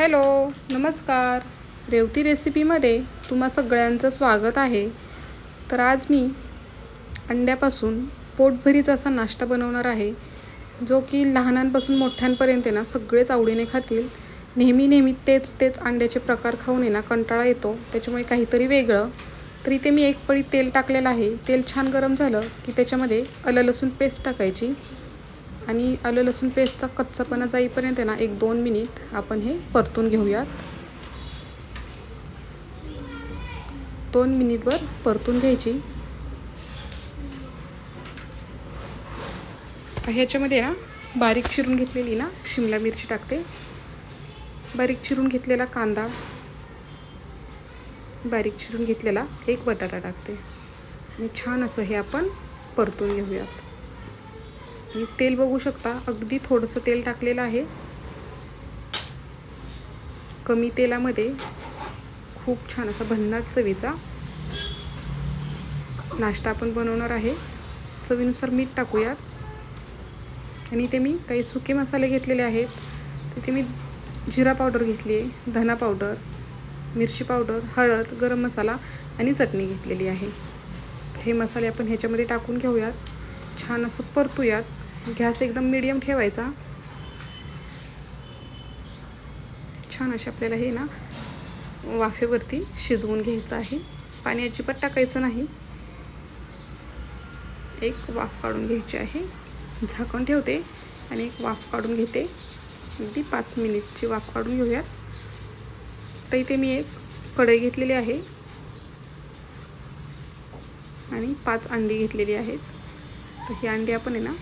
Hello नमस्कार. रेवती रेसिपीमध्ये तुम्हा सगळ्यांचं स्वागत आहे. तर आज मी अंड्यापासून पोटभरीच असा नाश्ता बनवणार आहे जो की लहानांपासून मोठ्यांपर्यंत आहे ना सगळेच आवडीने खातील. नेहमी नेहमी तेच तेच अंड्याचे प्रकार खाऊन ना कंटाळा येतो. त्याच्यामुळे काहीतरी वेगळं. तर इथे मी एक पळी तेल टाकलेलं आहे. तेल छान गरम झालं की त्याच्यामध्ये आलं लसूण पेस्ट टाकायची. आणि आलं लसूण पेस्टचा कच्चापणा जाईपर्यंत आहे ना एक दोन मिनिट आपण हे परतून घेऊयात. दोन मिनिटभर परतून घ्यायची. ह्याच्यामध्ये ना बारीक चिरून घेतलेली ना शिमला मिरची टाकते. बारीक चिरून घेतलेला कांदा. बारीक चिरून घेतलेला एक बटाटा टाकते. आणि छान असं हे आपण परतून घेऊयात. आणि तेल बघू शकता. अगदी थोडंसं तेल टाकलेलं आहे. कमी तेलामध्ये खूप छान असा भन्नाट चवीचा नाश्ता आपण बनवणार आहे. चवीनुसार मीठ टाकूयात. आणि इथे मी काही सुके मसाले घेतलेले आहेत. तिथे मी जिरा पावडर घेतली आहे धना पावडर मिरची पावडर हळद गरम मसाला आणि चटणी घेतलेली आहे. हे मसाले आपण ह्याच्यामध्ये टाकून घेऊयात. छान असं परतूयात. गॅस एकदम मिडियम ठेवायचा. छान असे आपल्याला हे ना वाफेवरती शिजवून घ्यायचं आहे. पाणी अजिबात टाकायचं नाही. एक वाफ काढून घ्यायची आहे. झाकण ठेवते आणि एक वाफ काढून घेते. अगदी पाच मिनिटची वाफ काढून घेऊयात तर इथे मी एक कढई घेतलेली आहे. आणि पाच अंडी घेतलेली आहेत. तर ही अंडी आपण आहे ना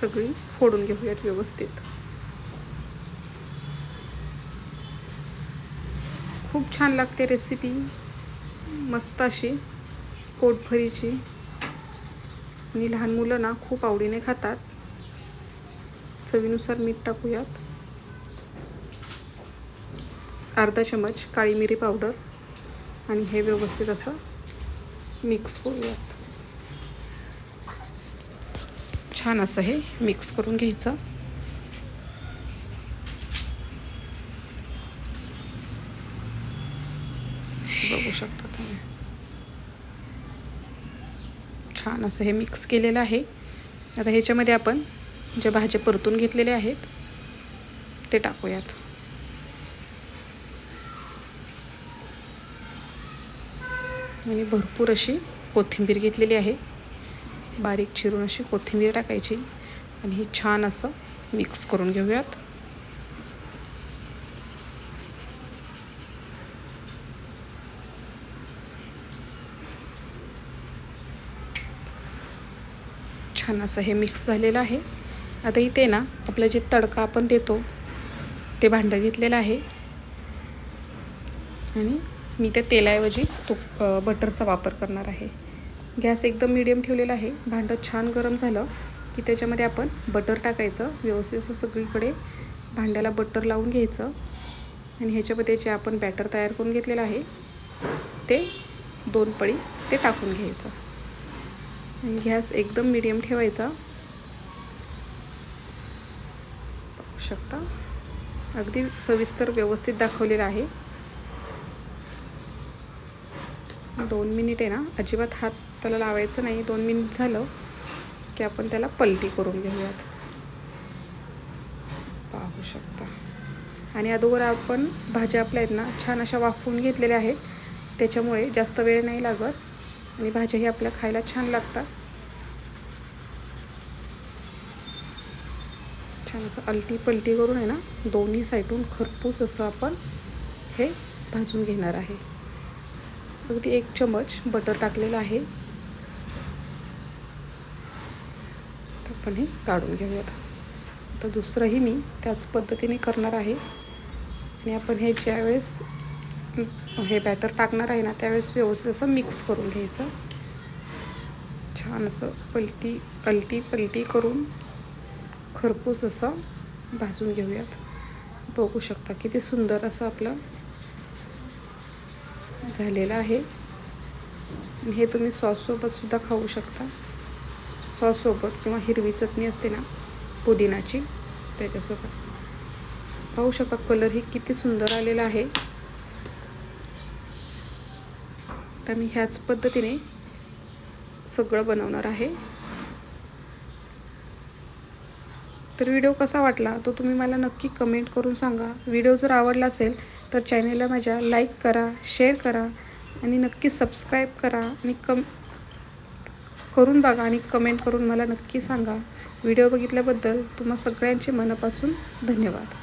सगळी फोडून घेऊयात व्यवस्थित. खूप छान लागते रेसिपी मस्त अशी पोटभरीची. आणि लहान मुलं ना खूप आवडीने खातात. चवीनुसार मीठ टाकूयात. अर्धा चमच काळी मिरी पावडर. आणि हे व्यवस्थित असं मिक्स करूयात. छान असं हे मिक्स करून घ्यायचं. बघू शकता तुम्ही. छान असं हे मिक्स केलेलं आहे. आता ह्याच्यामध्ये आपण ज्या भाज्या परतून घेतलेल्या आहेत ते टाकूयात. आणि भरपूर अशी कोथिंबीर घेतलेली आहे. बारीक चिरून अशी कोथिंबीर टाकायची आणि हे छान असं मिक्स करून घेऊयात. छान असं हे मिक्स झालेलं आहे. आता इथे ना आपलं जे तडका आपण देतो ते भांडं घेतलेलं आहे. आणि मी त्या तेलाऐवजी तूप बटरचा वापर करणार आहे. गॅस एकदम मिडियम ठेवलेला आहे. भांडं छान गरम झालं की त्याच्यामध्ये आपण बटर टाकायचं. व्यवस्थित असं सगळीकडे भांड्याला बटर लावून घ्यायचं. आणि ह्याच्यामध्ये जे आपण बॅटर तयार करून घेतलेलं आहे ते दोन पळी ते टाकून घ्यायचं. आणि गॅस एकदम मिडियम ठेवायचा. पाहू शकता? अगदी सविस्तर व्यवस्थित दाखवलेलं आहे. दोन मिनिट आहे ना? अजिबात हात त्याला लावायचं नाही. दोन मिनिट झालं की आपण त्याला पलटी करून घेऊयात. पाहू शकता. आणि अगोदर आपण भाज्या आपल्या आहेत ना छान अशा वाफवून घेतलेल्या आहेत. त्याच्यामुळे जास्त वेळ नाही लागत. आणि भाज्याही आपल्या खायला छान लागतात. छान असं अलटी पलटी करून आहे ना दोन्ही साईडून खरपूस असं आपण हे भाजून घेणार आहे. अगदी एक चमच बटर टाकलेलं आहे. आपण हे काढून घेऊयात. तर दुसरंही मी त्याच पद्धतीने करणार आहे. आणि आपण हे ज्यावेळेस हे बॅटर टाकणार आहे ना त्यावेळेस व्यवस्थित असं मिक्स करून घ्यायचं. छान असं पलटी पलटी पलटी करून खरपूस असं भाजून घेऊयात. बघू शकता किती सुंदर असं आपलं झालेलं आहे. हे तुम्ही सॉससोबतसुद्धा खाऊ शकता. सॉससोबत किंवा हिरवी चटणी असते ना पुदिनाची त्याच्यासोबत. पाहू शकता कलरही किती सुंदर आलेला आहे. तर मी ह्याच पद्धतीने सगळं बनवणार आहे. तर व्हिडिओ कसा वाटला तो तुम्ही मला नक्की कमेंट करून सांगा. व्हिडिओ जर आवडला असेल तर चॅनेलला माझ्या लाईक करा शेअर करा आणि नक्की सबस्क्राईब करा आणि कम करून बघा आणि कमेंट करून मला नक्की सांगा. व्हिडिओ बघितल्याबद्दल तुम्हा सगळ्यांचे मनापासून धन्यवाद.